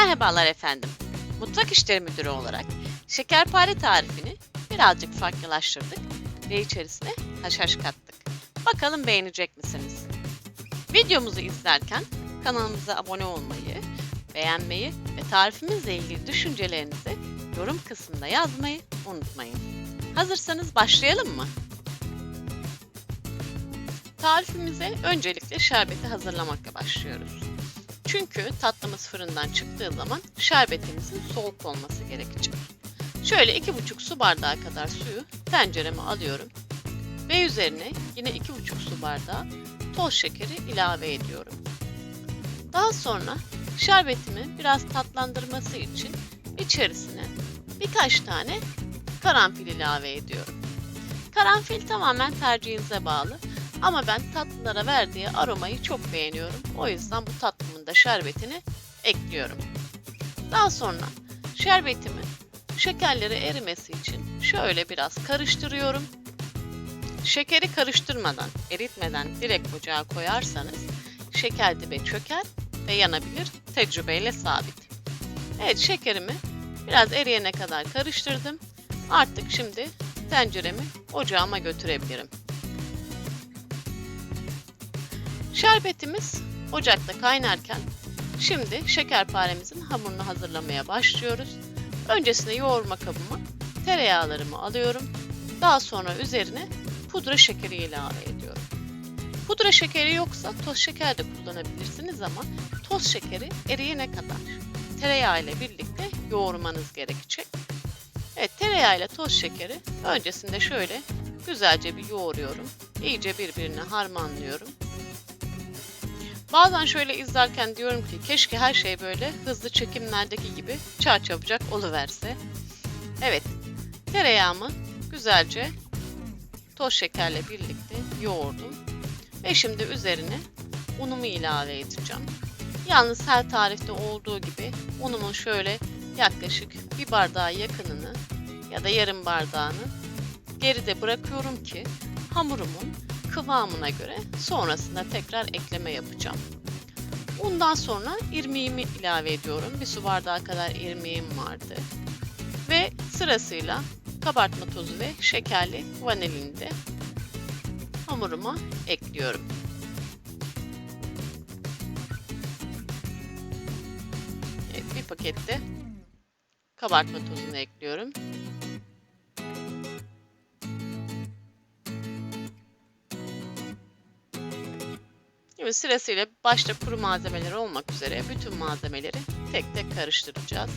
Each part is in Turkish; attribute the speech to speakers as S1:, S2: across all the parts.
S1: Merhabalar efendim. Mutfak İşleri Müdürü olarak şekerpare tarifini birazcık farklılaştırdık ve içerisine haşhaş kattık. Bakalım beğenecek misiniz? Videomuzu izlerken kanalımıza abone olmayı, beğenmeyi ve tarifimizle ilgili düşüncelerinizi yorum kısmında yazmayı unutmayın. Hazırsanız başlayalım mı? Tarifimize öncelikle şerbeti hazırlamakla başlıyoruz. Çünkü tatlımız fırından çıktığı zaman şerbetimizin soğuk olması gerekecek. Şöyle 2,5 su bardağı kadar suyu tencereme alıyorum ve üzerine yine 2,5 su bardağı toz şekeri ilave ediyorum. Daha sonra şerbetimi biraz tatlandırması için içerisine birkaç tane karanfil ilave ediyorum. Karanfil tamamen tercihinize bağlı. Ama ben tatlılara verdiği aromayı çok beğeniyorum. O yüzden bu tatlımın da şerbetini ekliyorum. Daha sonra şerbetimi şekerleri erimesi için şöyle biraz karıştırıyorum. Şekeri karıştırmadan, eritmeden direkt ocağa koyarsanız şeker dibe çöker ve yanabilir. Tecrübeyle sabit. Evet şekerimi biraz eriyene kadar karıştırdım. Artık şimdi tenceremi ocağıma götürebilirim. Şerbetimiz ocakta kaynarken şimdi şekerparemizin hamurunu hazırlamaya başlıyoruz. Öncesinde yoğurma kabıma tereyağlarımı alıyorum. Daha sonra üzerine pudra şekeri ilave ediyorum. Pudra şekeri yoksa toz şeker de kullanabilirsiniz ama toz şekeri eriyene kadar tereyağı ile birlikte yoğurmanız gerekecek. Evet tereyağı ile toz şekeri öncesinde şöyle güzelce bir yoğuruyorum. İyice birbirine harmanlıyorum. Bazen şöyle izlerken diyorum ki keşke her şey böyle hızlı çekimlerdeki gibi çarçabucak oluverse. Evet, tereyağımı güzelce toz şekerle birlikte yoğurdum. Ve şimdi üzerine unumu ilave edeceğim. Yalnız her tarifte olduğu gibi unumun şöyle yaklaşık bir bardağı yakınını ya da yarım bardağını geride bırakıyorum ki hamurumun kıvamına göre sonrasında tekrar ekleme yapacağım. Ondan sonra irmiğimi ilave ediyorum. Bir su bardağı kadar irmiğim vardı. Ve sırasıyla kabartma tozu ve şekerli vanilini de hamuruma ekliyorum. Evet, bir pakette kabartma tozunu ekliyorum. Şimdi sırasıyla başta kuru malzemeler olmak üzere bütün malzemeleri tek tek karıştıracağız.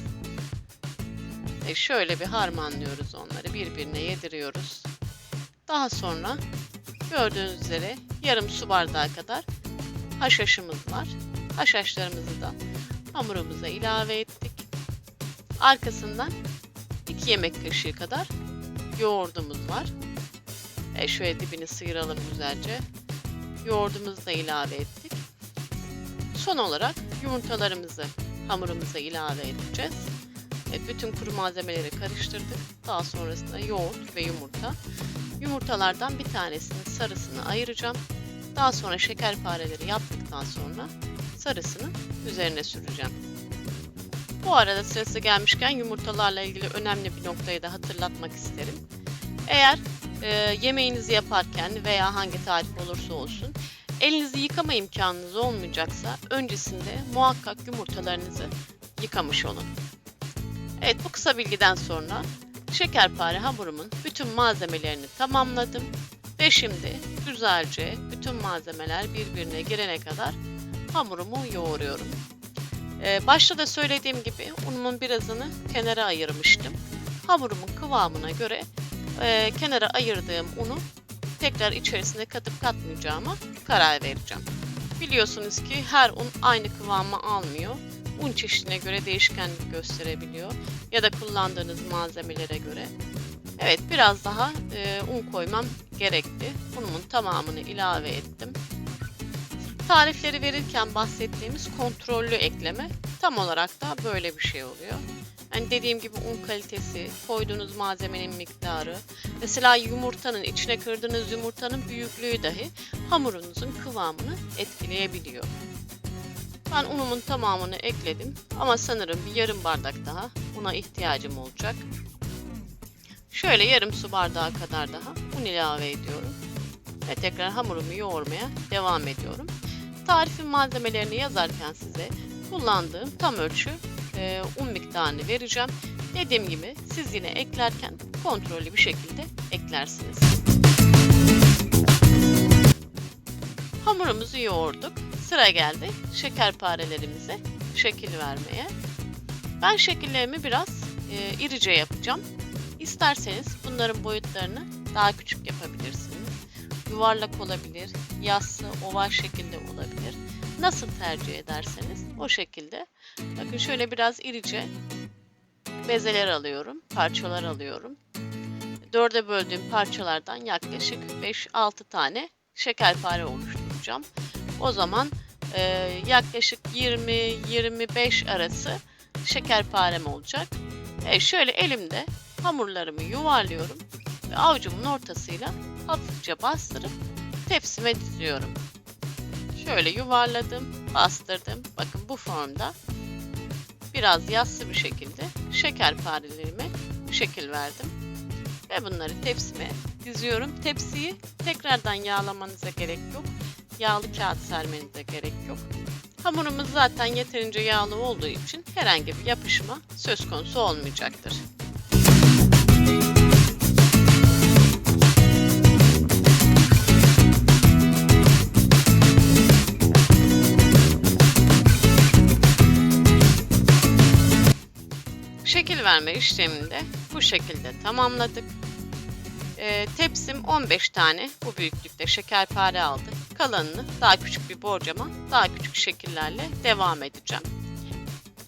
S1: Ve şöyle bir harmanlıyoruz onları, birbirine yediriyoruz. Daha sonra gördüğünüz üzere yarım su bardağı kadar haşhaşımız var. Haşhaşlarımızı da hamurumuza ilave ettik. Arkasından 2 yemek kaşığı kadar yoğurdumuz var. Ve şöyle dibini sıyıralım güzelce yoğurdumuzu da ilave ettik. Son olarak yumurtalarımızı hamurumuza ilave edeceğiz. Bütün kuru malzemeleri karıştırdık. Daha sonrasında yoğurt ve yumurta. Yumurtalardan bir tanesinin sarısını ayıracağım. Daha sonra şekerpareleri yaptıktan sonra sarısını üzerine süreceğim. Bu arada sırası gelmişken yumurtalarla ilgili önemli bir noktayı da hatırlatmak isterim. Eğer e, yemeğinizi yaparken veya hangi tarif olursa olsun elinizi yıkama imkanınız olmayacaksa öncesinde muhakkak yumurtalarınızı yıkamış olun. Evet bu kısa bilgiden sonra şekerpare hamurumun bütün malzemelerini tamamladım ve şimdi güzelce bütün malzemeler birbirine girene kadar hamurumu yoğuruyorum. Ee, başta da söylediğim gibi unumun birazını kenara ayırmıştım. Hamurumun kıvamına göre e, kenara ayırdığım unu tekrar içerisine katıp katmayacağıma karar vereceğim. Biliyorsunuz ki her un aynı kıvamı almıyor. Un çeşidine göre değişkenlik gösterebiliyor ya da kullandığınız malzemelere göre. Evet biraz daha e, un koymam gerekti. Unumun tamamını ilave ettim. Tarifleri verirken bahsettiğimiz kontrollü ekleme tam olarak da böyle bir şey oluyor. Yani dediğim gibi un kalitesi, koyduğunuz malzemenin miktarı, mesela yumurtanın, içine kırdığınız yumurtanın büyüklüğü dahi hamurunuzun kıvamını etkileyebiliyor. Ben unumun tamamını ekledim ama sanırım bir yarım bardak daha una ihtiyacım olacak. Şöyle yarım su bardağı kadar daha un ilave ediyorum. Ve tekrar hamurumu yoğurmaya devam ediyorum. Tarifin malzemelerini yazarken size kullandığım tam ölçü e, un miktarını vereceğim. Dediğim gibi siz yine eklerken kontrollü bir şekilde eklersiniz. Hamurumuzu yoğurduk. Sıra geldi şekerparelerimize şekil vermeye. Ben şekillerimi biraz e, irice yapacağım. İsterseniz bunların boyutlarını daha küçük yapabilirsiniz. Yuvarlak olabilir, yassı, oval şekilde olabilir. Nasıl tercih ederseniz o şekilde. Bakın şöyle biraz irice bezeler alıyorum, parçalar alıyorum. Dörde böldüğüm parçalardan yaklaşık 5-6 tane şekerpare oluşturacağım. O zaman e, yaklaşık 20-25 arası şekerparem olacak. E, şöyle elimde hamurlarımı yuvarlıyorum ve avucumun ortasıyla hafifçe bastırıp tepsime diziyorum. Şöyle yuvarladım, bastırdım. Bakın bu formda biraz yassı bir şekilde şekerparelerime şekil verdim. Ve bunları tepsime diziyorum. Tepsiyi tekrardan yağlamanıza gerek yok. Yağlı kağıt sermenize gerek yok. Hamurumuz zaten yeterince yağlı olduğu için herhangi bir yapışma söz konusu olmayacaktır. Verme işlemini de bu şekilde tamamladık. Ee, tepsim 15 tane bu büyüklükte şekerpare aldı. Kalanını daha küçük bir borcama daha küçük şekillerle devam edeceğim.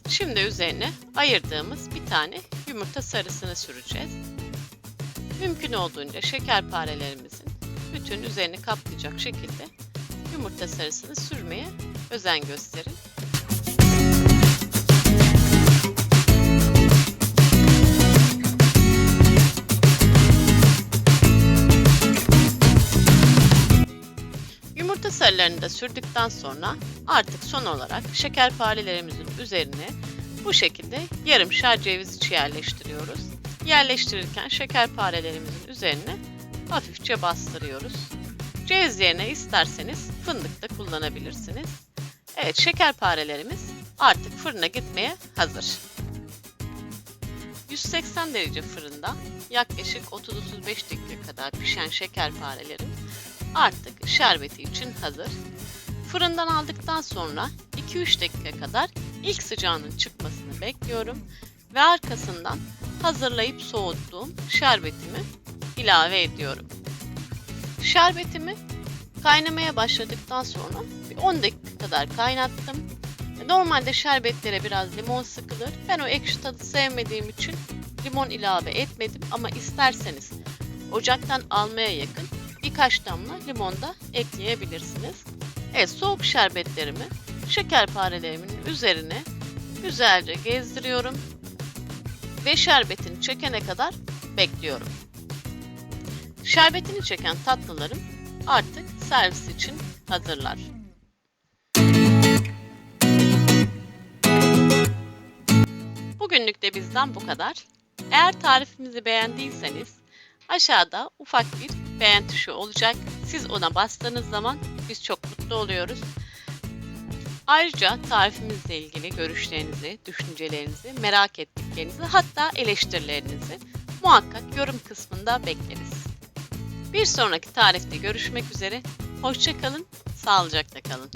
S1: Şimdi üzerine ayırdığımız bir tane yumurta sarısını süreceğiz. Mümkün olduğunca şekerparelerimizin bütün üzerini kaplayacak şekilde yumurta sarısını sürmeye özen gösterin. Yumurta sarılarını da sürdükten sonra artık son olarak şekerparelerimizin üzerine bu şekilde yarımşar ceviz içi yerleştiriyoruz. Yerleştirirken şekerparelerimizin üzerine hafifçe bastırıyoruz. Ceviz yerine isterseniz fındık da kullanabilirsiniz. Evet şekerparelerimiz artık fırına gitmeye hazır. 180 derece fırında yaklaşık 30-35 dakika kadar pişen şekerparelerim artık şerbeti için hazır. Fırından aldıktan sonra 2-3 dakika kadar ilk sıcağının çıkmasını bekliyorum ve arkasından hazırlayıp soğuttuğum şerbetimi ilave ediyorum. Şerbetimi kaynamaya başladıktan sonra bir 10 dakika kadar kaynattım. Normalde şerbetlere biraz limon sıkılır. Ben o ekşi tadı sevmediğim için limon ilave etmedim ama isterseniz ocaktan almaya yakın birkaç damla limon da ekleyebilirsiniz. Evet soğuk şerbetlerimi şekerparelerimin üzerine güzelce gezdiriyorum ve şerbetini çekene kadar bekliyorum. Şerbetini çeken tatlılarım artık servis için hazırlar. Bugünlük de bizden bu kadar. Eğer tarifimizi beğendiyseniz aşağıda ufak bir beğen tuşu olacak. Siz ona bastığınız zaman biz çok mutlu oluyoruz. Ayrıca tarifimizle ilgili görüşlerinizi, düşüncelerinizi, merak ettiklerinizi hatta eleştirilerinizi muhakkak yorum kısmında bekleriz. Bir sonraki tarifte görüşmek üzere. Hoşçakalın, sağlıcakla kalın.